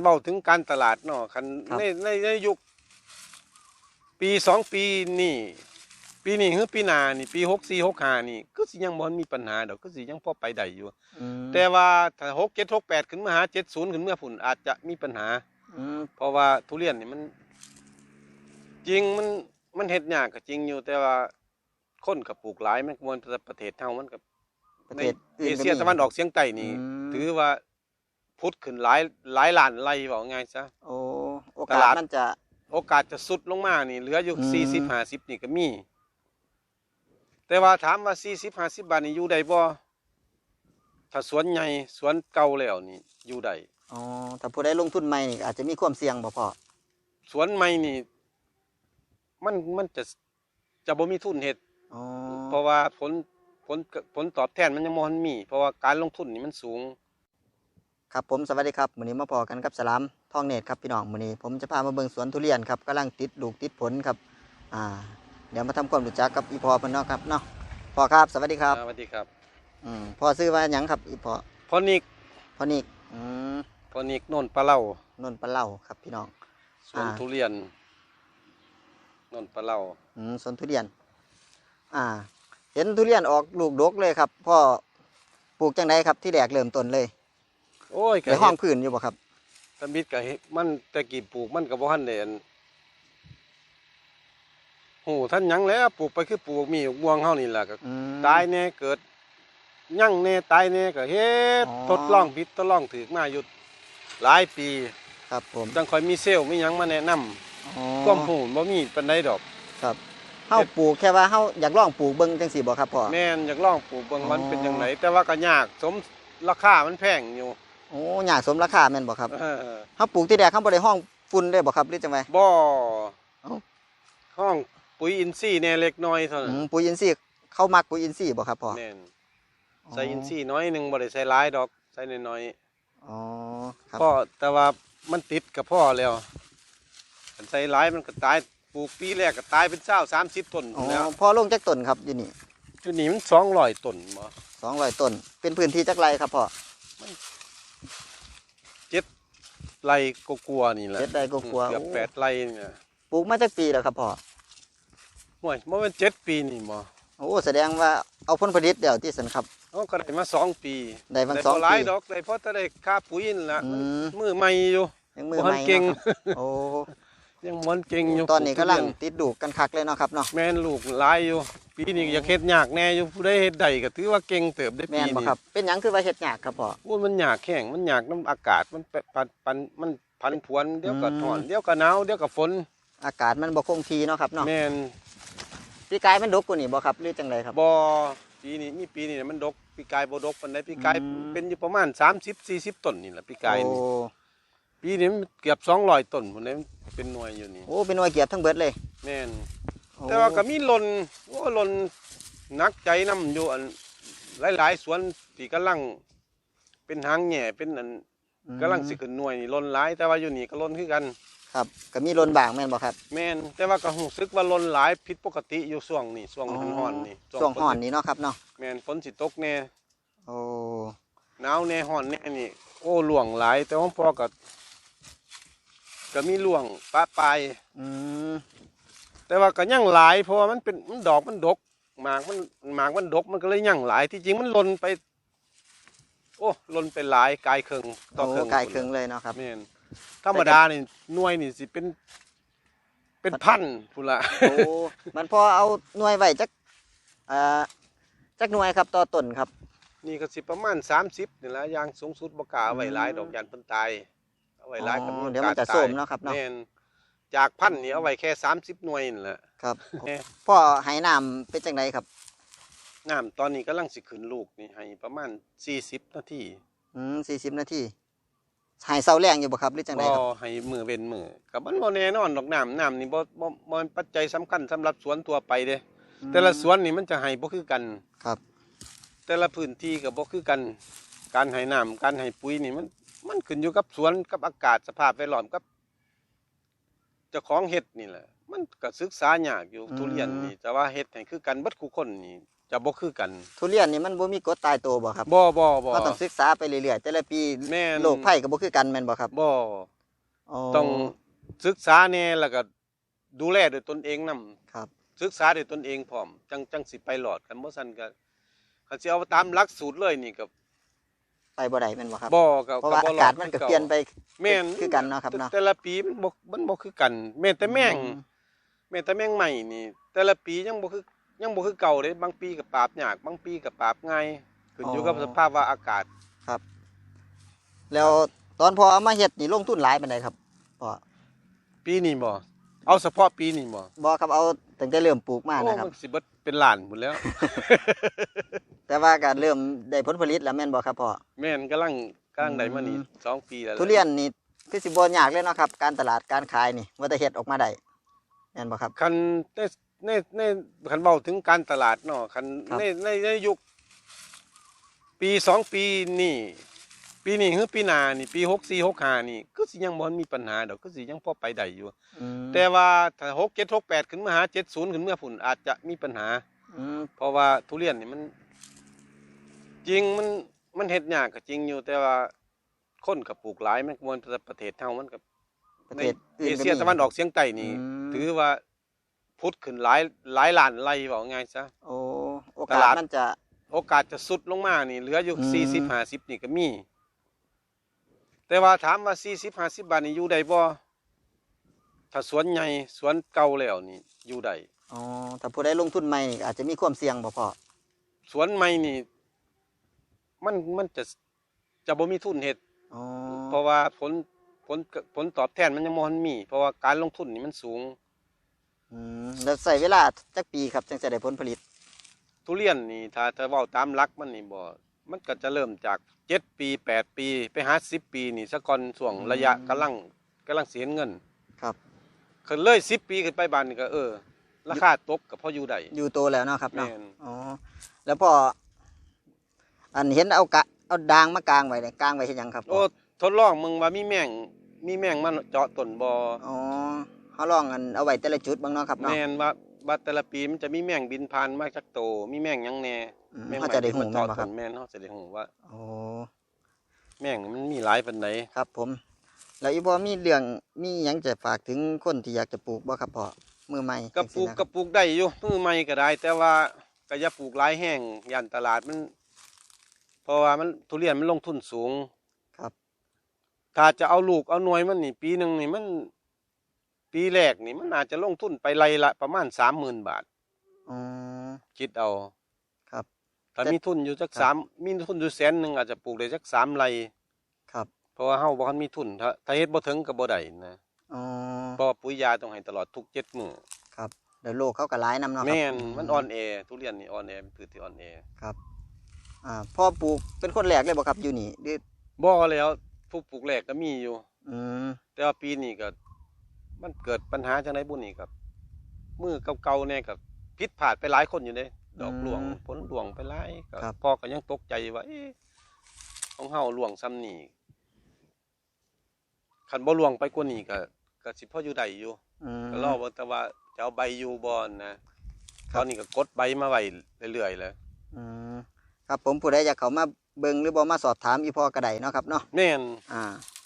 เว้าถึงการตลาดเนาะคันครับ ในในในยุค ปีสองปีนี่ ปีนี้คือปีหน้านี่ ปีหกสี่หกห้านี่ก็สิยังบ่มีปัญหาดอกก็สิยังพอไปได้อยู่ อืมแต่ว่าถ้าหกเจ็ดหกแปดขึ้นมาหาเจ็ดศูนย์ขึ้นเมื่อผุ่นอาจจะมีปัญหา อืมเพราะว่าทุเรียนนี่มัน จริงมันมันเฮ็ดยากก็จริงอยู่ แต่ว่าคนกับปลูกหลายมันมวนประเทศเฮามันกับประในเทศอื่เอนก็เชียมีตะวันออกเฉียงใต้นี่ อืม ถือว่า พุทธขึ้นหลายหลายล้านไร่ว่าง่ายซะโอ้โอตกาสลาดมันจะโอกาสจะสุดลงมานี่เหลืออยู่อืมสี่สิบห้าสิบนี่ก็มี แต่ว่าถามว่าสี่สิบห้าสิบบาทนี่อยู่ได้บ่ถ้าสวนใหญ่สวนเก่าแล้วนี่อยู่ได้อ๋อถ้าผู้ใดลงทุนใหม่นี่อาจจะมีความเสี่ยงบ่พ่อสวนใหม่นี่ มันมันจะจะบ่มีทุนเฮ็ดอ๋อเพราะว่าผลผลผลตอบแทนมันยังบ่ทันมี เพราะว่าการลงทุนนี่มันสูง ครับผมสวัสดีครับมื้อนี้มาพอกันกับสลามทองเนตรครับพี่น้องมื้อนี้ผมจะพามาเบิ่งสวนทุเรียนครับกำลังติดลูกติดผลครับอ่าเดี๋ยวมาทำความรู้จักกับอีพอเพิ่นเนาะครับเนาะพ่อครับสวัสดีครับสวัสดีครับอืมพ่อซื้อว่าหยังครับอีพอพอนิกพ่อนิกอืมพอนิกโน่นปลาเล่านนปลาเล่าครับพี่น้องสวนอ่าทุเรียนโน่นปลาเล่าอืมสวนทุเรียน อ่า เห็นทุเรียนออกลูกดกเลยครับพ่อปลูกจังไดครับที่แรกเริ่มต้นเลย โอ้ยก็ในห้องเฮ็ดพื้นอยู่บ่ครับตะมิดก็เฮ็ดมันแต่กี้ปลูกมันก็บ่ทันได้อันโหท่านหยังแล้วปลูกไปคือปลูกมีบวงเฮานี่ล่ะก็อืม ตายแน่เกิดยั่งแน่ตายแน่ก็เฮ็ดอ๋อ ทดลองผิดทดลองถูกมาอยู่หลายปีครับผมจังค่อยมีเซลล์มีหยังมาแนะนำอ๋อความหูบ่มีปานใดดอก ครับเฮาปลูกแค่ว่าเฮาอยากลองปลูกเบิ่งจังซี่บ่ครับพ่อ แม่นอยากลองปลูกเบิ่งมันอ๋อ เป็นจังไดแต่ว่าก็ยากสมราคามันแพงอยู่ โอ้ยากสมราคาแม่นบ่ครับเออเฮาปลูกที่แรกเฮาบ่ได้ห้องฝุ่นได้บ่ครับหรือจังไดบ่เอ้าห้องปุ๋ยอินทรีย์แน่เล็กน้อยเท่าอืนั้นมปุ๋ยอินทรีย์เขามักปุ๋ยอินทรีย์บ่ครับพ่อแม่นใส่อินทรีย์น้อยหนึงบ่ได้ใส่หลายดอกใส่น้อยอ๋อครับๆพ่อแต่ว่ามันติดกับพ่อแล้วคันใส่หลายมันก็ตายปลูกปีแรกก็ตายเป็น20 30ต้นอ๋อแล้วพอลงจักต้นครับอยู่นี่จุดนี้มัน200ต้นบ่200ต้นเป็นพื้นที่จักไรครับพ่อ ไร่ก็กลัวาๆนี่แหละเจ็ดไร่กว่าๆเกือบโอ้แปดไร่นี่นะปลูกมาจักปีแล้วครับพ่อห่วยบ่แม่นเจ็ดปีนี่บ่โอ้แสดงว่าเอาผลผลิตเดี๋ยวที่สันครับเอาก็ได้มาสองปีได้มาได้สองบ่หลายปีดอกได้เพราะแต่ได้ค่าปุ๋ยนี่ล่ะอืมมือใหม่อยู่ยังมือบ่ใหทัม่นเก่งเนาะครับโอ้ยังมันเก่งอยู่ตอนนี้กำลังปลูทุเรียติดดูกกันคักเลยเนาะครับเนาะแม่นลูกหลายอยู่ ปีนี้ก็อยากเฮ็ดยากแน่อยู่ผู้ใดเฮ็ดได้ก็ถือว่าเก่งเติบได้แม่ปีนบ่นี้ครับ เป็นหยังคือว่าเฮ็ดยากครับพ่อโอ้ยมันยากแข็งมันยากน้ำอากาศมันแปรปันปันมันพันผวนเดี๋ยวก็อืมร้อนเดี๋ยวก็หนาวเดี๋ยวก็ฝนอากาศมันบ่คงที่เนาะครับเนาะแม่นพี่กายมันดกกว่านี้บ่ครับหรือจังไดครับ บ่ปีนี้มีปีนี้มันดกปีกายบ่ดกปานใดปีกายอืม เป็นอยู่ประมาณ 30 40ต้นนี่แหละปีกายนี่โอ้ปีนี้มันเกือบสองร้อยต้นผมเลยเป็นหน่วยอยู่นี่โอ้เป็นหน่วยเกียรติทั้งเบิดเลย แม่นโอ้ แต่ว่าก็มีหล่นโอ้หล่นหนักใจนํอยู่อันหลายๆสวนที่กำลัง เป็นหางแหน่เป็นอันอืมกำลังสิขึ้นหน่วยนี่หล่นหลาย แต่ว่าอยู่นี่ก็หล่นคือกัน ครับก็มีลนบางแม่นบ่ครับ แม่นแต่ว่าก็รู้สึกว่าหล่นหลายผิดปกติอยู่ช่วงนี้ช่วงร้อนๆนี่ช่วงฝฮ้อนนี่เนาะครับเนาะแม่นฝนสิตกแน่โอ้หนาวแน่ร้อนแน่นี่โอ้หลวงหลาย แต่ว่าพอก็ก็มีหลวงปะปลายอืม แต่ว่าก็ยังหลายเพราะว่ามันเป็นมันดอกมันดกหมากมันหมากมันดกมันก็เลยยังหลายที่จริงมันหล่นไป โอ้หล่นไปหลายกายเคิงต่อโอ้เคิงกายเครื่องเลยเนาะครับแม่นธรรมดานี่หน่วยนี่สิเป็น เป็นพันพุ่นละโอ้มันพอเอาหน่วยไว้จักอ่าจักหน่วยครับต่อต้นครับ นี่ก็สิประมาณ30นี่แหละอย่างสูงสุดบ่กล้าเอาไว้หลายดอกยันเพิ่นตายเอาไว้หลายก็อ๋อมีโอกาสเดี๋ยวมันจะตายส้มเนาะครับเนาะ แม่น จากพันนี่เอาไว้แค่30หน่วยนี่แหละ ครับแม่พ่อให้น้ำเป็นจังไดครับน้ำตอนนี้กำลังสิขึ้นลูกนี่ให้ประมาณ40นาทีอืมสี่สิบนาทีให้เสาแรงอยู่บ่ครับหรือจังไดบ่ครับให้มือเว้นมือกับมันบ่แน่นอนดอกน้ำน้ำนี่บ่บ่บ่เป็นปัจจัยสำคัญสำหรับสวนทั่วไปเด้ แต่ละสวนนี่มันจะให้บ่คือกัน ครับ แต่ละพื้นที่ก็บ่คือกัน การให้น้ำการให้ปุ๋ยนี่มันมันขึ้นอยู่กับสวนกับอากาศสภาพแวดล้อมกับ เจ้าของเฮ็ดนี่แหละ มันก็ศึกษายากอยู่อืมทุเรียนนี่แต่ว่าเฮ็ดให้คือกันเบิดคู่คนนี่จะบ่คือกัน ทุเรียนนี่มันบ่มีกฎตายตัวบ่ครับบ่บ่บ่เราต้องศึกษาไปเรื่อยๆแต่ละปีแม่นโรคภัยก็บ่คือกันแม่นบ่ครับบ่อ๋อต้องศึกษาแน่แล้วก็ดูแลด้วยตนเองนํครับ ศึกษาด้วยตนเองพร้อม จังจังสิไปหลอดกันบ่ซั่นก็คันสิเอาตามหลักสูตรเลยนี่ก็ ไปบ่ได้แม่นบ่ครับบ่ก็เพราะว่าบ่อากาศมันก็เปลี่ยนไปแม่นคือกันเนาะครับเนาะแต่ละปีมันบ่มันบ่คือกันแม้แต่แมงอืมแม้แต่แมงใหม่นี่ แต่ละปียังบ่คือยังบ่คือเก่าเด้บางปีก็ปราบยากบางปีก็ปราบง่ายขึ้นอยู่กับสภาพว่าอากาศแล้วตอนพอเอามาเฮ็ดนี่ลงทุนหลายปานใดครับพ่อปีนี้บ่เอาเฉพาะปีนี้บ่บ่ครับเอาตั้งแต่เริ่มปลูกมาโอ้นะครับมันสิเบิด เป็นล้านหมดแล้ว แต่ว่าก็เริ่มได้ผลผลิตแล้วแม่นบ่ครับพ่อ แม่นกำลังกำลังได้มานี่อืมสองปีแล้วทุเรียนนี่คือสิบ่ยากเลยเนาะครับ การตลาดการขายนี่ว่าแต่เฮ็ดออกมาได้แม่นบ่ครับ คันในในในคันเว้าถึงการตลาดเนาะคันครับในในในยุค ปีสองปีนี่ ปีนี้คือปีหน้านี่ปี64 65นี่ก็สิยังบ่มีปัญหาดอกก็สิยังพอไปได้อยู่ อืมแต่ว่าถ้า6 7 6 8ขึ้นมาหา70ขึ้นเมื่อพุ่นอาจจะมีปัญหา อืมเพราะว่าทุเรียนนี่มัน จริงมันมันเฮ็ดยากก็จริงอยู่ แต่ว่าคนก็ปลูกหลายมันก็มวนประเทศเฮามันก็ประในเทศอื่เอนก็เชียมีตะวันออกเฉียงใต้นี่ อืม ถือว่าพุทธขึ้นหลายหลายล้านไร่ว่าง่ายซะ โอ้โอตกาสลาด มันจะ โอกาสจะสุดลงมานี่เหลืออยู่อืม สี่สิบห้าสิบนี่ก็มี แต่ว่าถามว่าสี่สิบห้าสิบบาทนี่อยู่ได้บ่ถ้าสวนใหญ่สวนเก่าแล้วนี่อยู่ได้อ๋อถ้าผู้ใดลงทุนใหม่นี่อาจจะมีความเสี่ยงบ่พ่อสวนใหม่นี่ มันมันจะจะบ่มีทุนเฮ็ดอ๋อเพราะว่าผลผลผลตอบแทนมันยังบ่ทันมี เพราะว่าการลงทุนนี่มันสูงอืมแล้วใส่เวลาจักปีครับจึงจะได้ผลผลิต ทุเรียนนี่ถ้าถ้าเว้าตามหลักมันนี่บ่ มันก็จะเริ่มจากเจ็ดปีแปดปี ไปหาสิบปีนี่ซะก่อนช่วงอืมระยะกำลังกำลังเสียเงินครับขึ้นเลยสิบปีขึ้นไปบานนี่ก็เออ ราคาตกก็พออยู่ได้อยู่โตแล้วเนาะครับเนาะแม่นอ๋อแล้วพออันเห็นเอากะเอาดางมากางไว้เนี่ยกางไว้เฮ็ดหยังครับพ่โอ้ทดลองมึงว่ามีแมงมีแมงมันเจาะต้นบ่อ๋อเฮาลองอันเอาไว้แต่ละจุดเบ้างเนาะครับเนาะแม่นว่า ว่าแต่ละปีมันจะมีแมงบินผ่านมาจากโต มีแมงหยังแหน่อืมแมงเขาจะได้หูที่แม่นเจาะบ่คต้รับนแม่นเฮาจะได้หูว่า โอ้ แมงมันมีหลายปานใดครับผม แล้วอีพ่อมีเรื่องมีหยังจะฝากถึงคนที่อยากจะปลูกบ่ครับพ่อมือใหม่ก็ปลูกจังซี้นะคก็รับปลูกได้อยู่มือใหม่ก็ได้ แต่ว่าก็อย่าปลูกหลายแห้งย่านตลาดมัน เพราะว่ามันทุเรียนมันลงทุนสูง ครับ ถ้าจะเอาลูกเอาหน่วยมันนี่ปีหนึ่งนี่มัน ปีแรกนี่มันอาจจะลงทุนไปไรละประมาณสามหมื่นบาทอ๋อคิดเอาครับถ้าแต่มีทุนอยู่สักครับสามมีทุนอยู่แสนหนึ่งอาจจะปลูกได้สักสามไรครับ เพราะว่าเฮาบ่คันมีทุนถ้าถ้าเฮ็ดบ่ถึงก็บ่ได้นะอ๋อเพราะว่าปุ๋ยยาต้องให้ตลอดทุกเจ็ดมื้อครับเดี๋ยวโลกเขาก็หลายนำเนาะครับแม่นมันอ่อนแอทุเรียนนี่อ่อนแอเป็นพืชที่อ่อนแอครับอ่าพ่อปลูกเป็นคนแรกเลยบ่ครับอยู่นี่หรือบ่แล้วผู้ปลูกแรกก็มีอยู่ อืมแต่ว่าปีนี้ก็ มันเกิดปัญหาจังไดบุนี่ครับมือเก่าๆเนี่ยกับผิดพลาดไปหลายคนอยู่เด้ดอกหลวงผลหลวงไปหลายก็พ่อก็ยังตกใจว่าเอ๊ะของเฮาหลวงซ้ำนี่คันบ่หลวงไปกว่านี้ก็ก็สิพออยู่ได้อยู่อืมก็รอว่าแต่ว่าจะเอาใบอยู่บ่นะตอนนี้ก็กดใบมาไว้เรื่อยๆแล้วอืมครับผมผู้ใดอยากเข้ามาเบิ่งหรือบ่มาสอบถามอีพ่อก็ได้เนาะครับเนาะแม่นอ่า